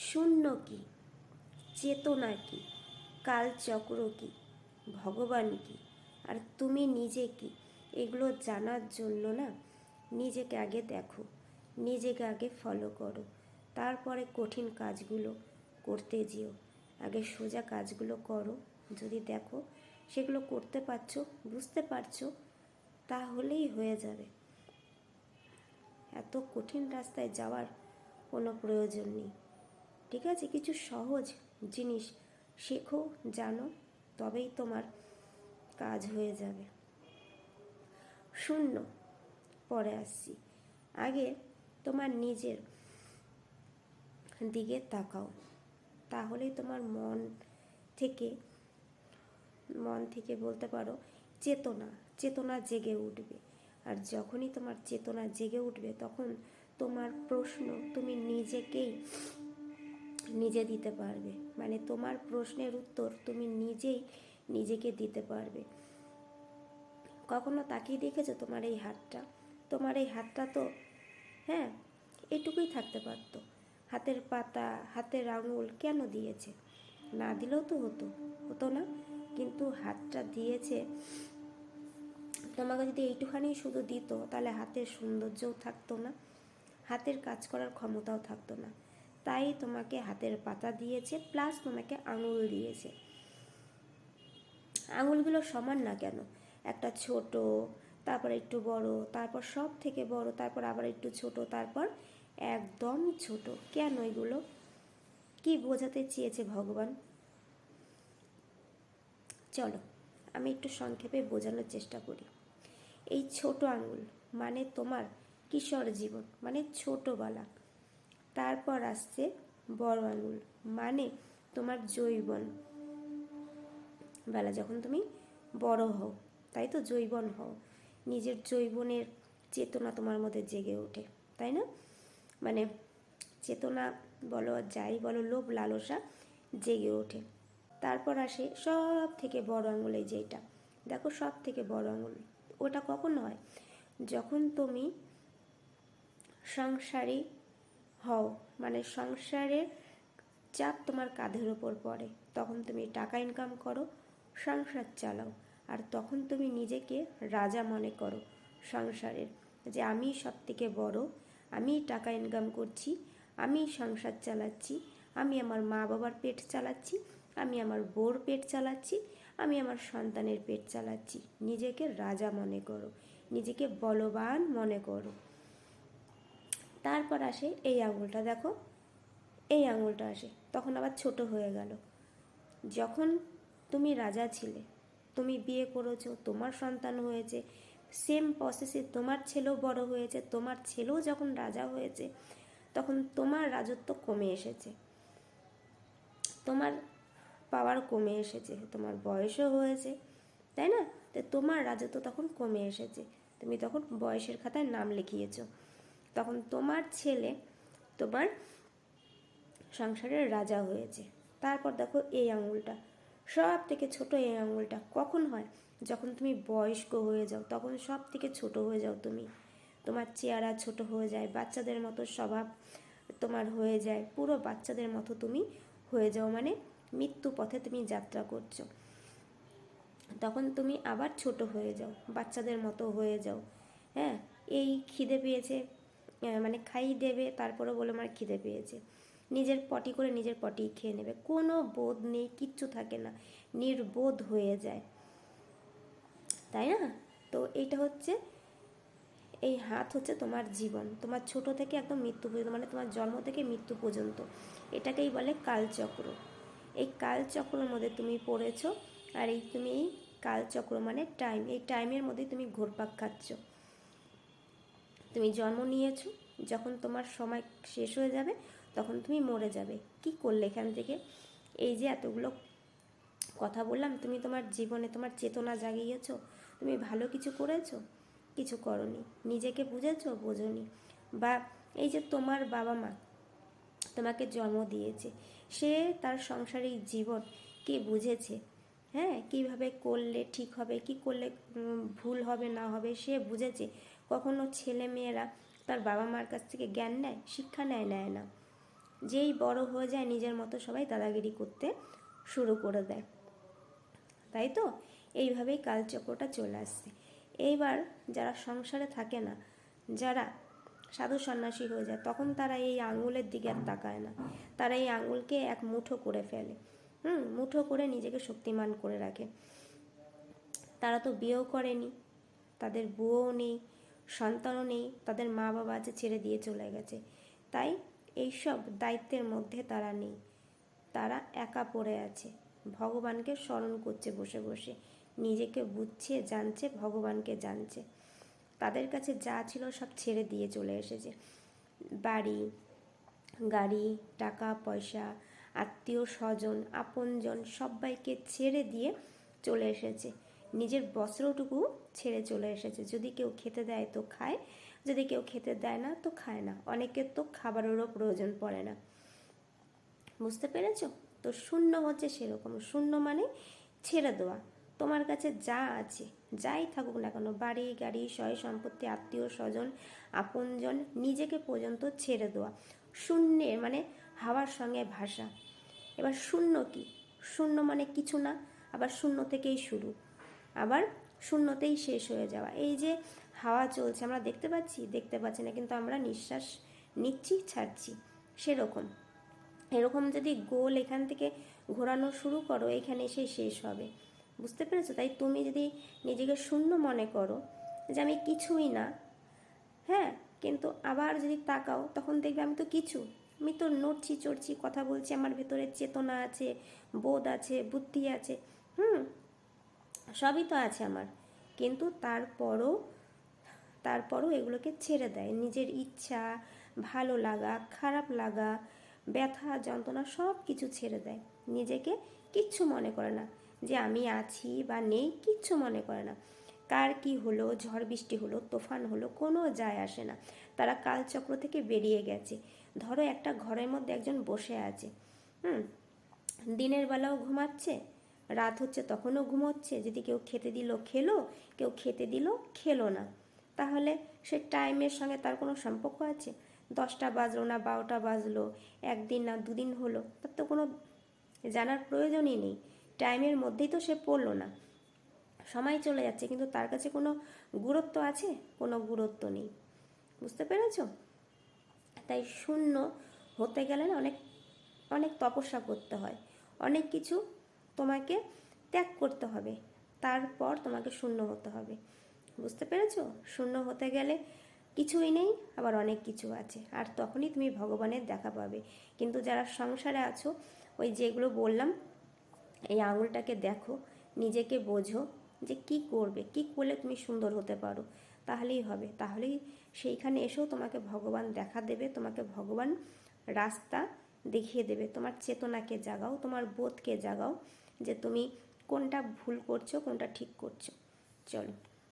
শূন্য কি? চেতনা কি? কালচক্র কি? ভগবান কি? আর তুমি নিজে কি? এগুলো জানার জন্য না নিজেকে আগে দেখো, নিজেকে আগে ফলো করো, তারপরে কঠিন কাজগুলো করতে যেও। আগে সোজা কাজগুলো করো, যদি দেখো সেগুলো করতে পারছ, বুঝতে পারছ, তাহলেই হয়ে যাবে। এত কঠিন রাস্তায় যাওয়ার কোনো প্রয়োজন নেই। ঠিক আছে? কিছু সহজ জিনিস শেখো, জানো, তবেই তোমার কাজ হয়ে যাবে। শূন্য, পরে আসছি। আগে তোমার নিজের দিকে তাকাও। তাহলেই তোমার মন থেকে মন থেকে বলতে পারো, চেতনা চেতনা জেগে উঠবে। আর যখনই তোমার চেতনা জেগে উঠবে, তখন তোমার প্রশ্ন তুমি নিজেকেই নিজে দিতে পারবে। মানে তোমার প্রশ্নের উত্তর তুমি নিজেই নিজেকে দিতে পারবে। কখনো তাকিয়ে দেখেছ তোমার এই হাতটা? তোমার এই হাতটা তো হ্যাঁ এটুকুই থাকতে পারতো। হাতের পাতা, হাতের আঙুল কেন দিয়েছে? না দিলেও তো হতো হতো না। কিন্তু হাতটা দিয়েছে, তোমাকে যদি এইটুখানি শুধু দিত, তাহলে হাতের সৌন্দর্যও থাকতো না। হাতের কাজ করার ক্ষমতাও থাকতো না। তাই তোমাকে হাতের পাতা দিয়েছে প্লাস তোমাকে আঙুল দিয়েছে। আঙুলগুলো সমান না কেন? একটা ছোট, তারপর একটু বড়, তারপর সব থেকে বড়, তারপর আবার একটু ছোট, তারপর একদম ছোট। কেন এগুলো? কি বোঝাতে চেয়েছে ভগবান? চলো, আমি একটু সংক্ষেপে বোঝানোর চেষ্টা করি। এই ছোট আঙুল মানে তোমার কিশোর জীবন মানে ছোটবেলা। তারপর আসছে বড় আঙুল। মানে তোমার জৈবন বেলা, যখন তুমি বড় হও, তাই তো জৈবন হও। নিজের জৈবনের চেতনা তোমার মধ্যে জেগে ওঠে, তাই না? মানে চেতনা বলো, যাই বলো, লোভ, লালসা জেগে ওঠে। তারপর আসে সব থেকে বড় আঙুল যেটা দেখো সব থেকে বড় আঙুল। ওটা কখন হয়? যখন তুমি সংসারী হও মানে সংসারের চাপ তোমার কাঁধের ওপর পড়ে। তখন তুমি টাকা ইনকাম করো, সংসার চালাও, আর তখন তুমি নিজেকে রাজা মনে করো সংসারের, যে আমি সব থেকে বড়, আমি টাকা ইনকাম করছি, আমি সংসার চালাচ্ছি, আমি আমার মা বাবার পেট চালাচ্ছি, আমি আমার বোর পেট চালাচ্ছি, আমি আমার সন্তানের পেট চালাচ্ছি। নিজেকে রাজা মনে করো, নিজেকে বলবান মনে করো। তারপর আসে এই আঙুলটা, দেখো। এই আঙুলটা আসে, তখন আবার ছোট হয়ে গেল। যখন তুমি রাজা ছিলে, তুমি বিয়ে করেছ, তোমার সন্তান হয়েছে সেম প্রসেসে তোমার ছেলেও বড় হয়েছে, তোমার ছেলেও যখন রাজা হয়েছে, তখন তোমার রাজত্ব কমে এসেছে। তোমার পাওয়ার কমে এসেছে, তোমার বয়সও হয়েছে, তাই না? তো তোমার রাজত্ব তখন কমে এসেছে। তুমি তখন বয়সের খাতায় নাম লিখিয়েছো। তখন তোমার ছেলে তোমার সংসারের রাজা হয়েছে। তারপর দেখো এই আঙুলটা। সব থেকে ছোট এই আঙুলটা কখন হয়? যখন তুমি বয়স্ক হয়ে যাও, তখন সব থেকে ছোট হয়ে যাও তুমি। তোমার চেহারা ছোট হয়ে যায়, বাচ্চাদের মতো স্বভাব তোমার হয়ে যায়, পুরো বাচ্চাদের মতো তুমি হয়ে যাও। মানে মৃত্যু পথে তুমি যাত্রা করছ। তখন তুমি আবার ছোট হয়ে যাও, বাচ্চাদের মতো হয়ে যাও। হ্যাঁ এই খিদে পেয়েছে। মানে খাই দেবে তারপরে বলে আমার খিদে পেয়েছে। নিজের পটি করে নিজের পটি খেয়ে নেবে। কোনো বোধ নেই, কিচ্ছু থাকে না। নির্বোধ হয়ে যায়। তাই না? তো এইটা হচ্ছে, এই হাত হচ্ছে তোমার জীবন। তোমার ছোট থেকে একদম মৃত্যু পর্যন্ত মানে তোমার জন্ম থেকে মৃত্যু পর্যন্ত। এটাকেই বলে কালচক্র। এই কালচক্রের মধ্যে তুমি পড়েছ, আর এই তুমি এই কালচক্র মানে টাইম এই টাইমের মধ্যে তুমি ঘোরপাক খাচ্ছ। তুমি জন্ম নিয়েছো, যখন তোমার সময় শেষ হয়ে যাবে, তখন তুমি মরে যাবে। কি করলে এখান থেকে? এই যে এতগুলো কথা বললাম, তুমি তোমার জীবনে তোমার চেতনা জাগিয়েছ, তুমি ভালো কিছু করেছ? কিছু করনি। নিজেকে বুঝেছ? বোঝনি। বা এই যে তোমার বাবা মা তোমাকে জন্ম দিয়েছে, সে তার সংসারিক জীবন কে বুঝেছে? হ্যাঁ কীভাবে করলে ঠিক হবে, কি করলে ভুল হবে, না হবে, সে বুঝেছে। কখনো ছেলে মেয়েরা তার বাবা মার কাছ থেকে জ্ঞান নেয়, শিক্ষা নেয় নেয় না। যেই বড় হয়ে যায় নিজের মতো সবাই দাদাগিরি করতে শুরু করে দেয়। তাই তো? এইভাবেই কালচক্রটা চলে আসছে। এইবার যারা সংসারে থাকে না, যারা সাধু সন্ন্যাসী হয়ে যায়, তখন তারা এই আঙুলের দিকে আর তাকায় না। তারা এই আঙুলকে এক মুঠো করে ফেলে। হুম, মুঠো করে নিজেকে শক্তিমান করে রাখে। তারা তো বিয়েও করেনি, তাদের বউও নেই সন্তানও নেই, তাদের মা বাবা আছে ছেড়ে দিয়ে চলে গেছে। তাই এইসব দায়িত্বের মধ্যে তারা নেই। তারা একা পড়ে আছে। ভগবানকে স্মরণ করছে বসে বসে। নিজেকে বুঝছে, জানছে, ভগবানকে জানছে। তাদের কাছে যা ছিল সব ছেড়ে দিয়ে চলে এসেছে। বাড়ি, গাড়ি, টাকা, পয়সা, আত্মীয় স্বজন, আপনজন সবাইকে ছেড়ে দিয়ে চলে এসেছে। নিজের বস্ত্রটুকু ছেড়ে চলে এসেছে। যদি কেউ খেতে দেয় তো খায়, যদি কেউ খেতে দেয় না তো খায় না। অনেকের তো খাবারেরও প্রয়োজন পড়ে না। বুঝতে পেরেছ? তো শূন্য হচ্ছে সেরকম। শূন্য মানে ছেড়ে দেওয়া। তোমার কাছে যা আছে, যাই থাকুক না কেন, বাড়ি, গাড়ি, সয় সম্পত্তি, আত্মীয় স্বজন, আপনজন, নিজেকে পর্যন্ত ছেড়ে দেওয়া। শূন্যের মানে হাওয়ার সঙ্গে ভাষা এবার শূন্য কি? শূন্য মানে কিছু না, আবার শূন্য থেকেই শুরু। আবার শূন্যতেই শেষ হয়ে যাওয়া। এই যে হাওয়া চলছে, আমরা দেখতে পাচ্ছি? দেখতে পাচ্ছি না, কিন্তু আমরা নিঃশ্বাস নিচ্ছি, ছাড়ছি। সেরকম। এরকম যদি গোল এখান থেকে ঘোরানো শুরু করো, এখানে এসে শেষ হবে। বুঝতে পেরেছ? তাই তুমি যদি নিজেকে শূন্য মনে করো যে আমি কিছুই না হ্যাঁ? কিন্তু আবার যদি তাকাও, তখন দেখবে আমি তো কিছু। আমি তো নড়ছি, চড়ছি, কথা বলছি, আমার ভেতরে চেতনা আছে, বোধ আছে, বুদ্ধি আছে। হুম? সবই তো আছে আমার। কিন্তু তারপরও তারপরও এগুলোকে ছেড়ে দেয়। নিজের ইচ্ছা, ভালো লাগা, খারাপ লাগা, ব্যথা, যন্ত্রণা সব কিছু ছেড়ে দেয়। নিজেকে কিচ্ছু মনে করে না যে আমি আছি বা নেই, কিচ্ছু মনে করে না। কার কি হলো, ঝড় বৃষ্টি হলো, তোফান হলো, কোনো যায় আসে না। তারা কালচক্র থেকে বেরিয়ে গেছে। ধরো একটা ঘরের মধ্যে একজন বসে আছে। হুম, দিনের বেলাও ঘুমাচ্ছে রাত হচ্ছে তখনও ঘুমোচ্ছে। যদি কেউ খেতে দিল, খেলো। কেউ খেতে দিল, খেলো না। তাহলে সে টাইমের সঙ্গে তার কোনো সম্পর্ক আছে? দশটা বাজলো না বারোটা বাজলো? একদিন না দুদিন হলো? তার তো কোনো জানার প্রয়োজনই নেই। টাইমের মধ্যেই তো সে পড়ল না। সময় চলে যাচ্ছে, কিন্তু তার কাছে কোনো গুরুত্ব আছে? কোনো গুরুত্ব নেই। বুঝতে পেরেছ? তাই শূন্য হতে গেলে না অনেক অনেক তপস্যা করতে হয়। অনেক কিছু তোমাকে ত্যাগ করতে হবে। তারপর তোমাকে শূন্য হতে হবে। বুঝতে পেরেছ? শূন্য হতে গেলে কিছুই নেই, আবার অনেক কিছু আছে। আর তখনই তুমি ভগবানের দেখা পাবে। কিন্তু যারা সংসারে আছো, ওই যেগুলো বললাম, এই আঙুলটাকে দেখো, নিজেকে বোঝো যে কি করবে, কি করলে তুমি সুন্দর হতে পারো। তাহলেই হবে। তাহলেই সেইখানে এসেও তোমাকে ভগবান দেখা দেবে, তোমাকে ভগবান রাস্তা দেখিয়ে দেবে। তোমার চেতনাকে জাগাও, তোমার বোধকে জাগাও। যে তুমি কোনটা ভুল করছ কোনটা ঠিক করছ। চলো।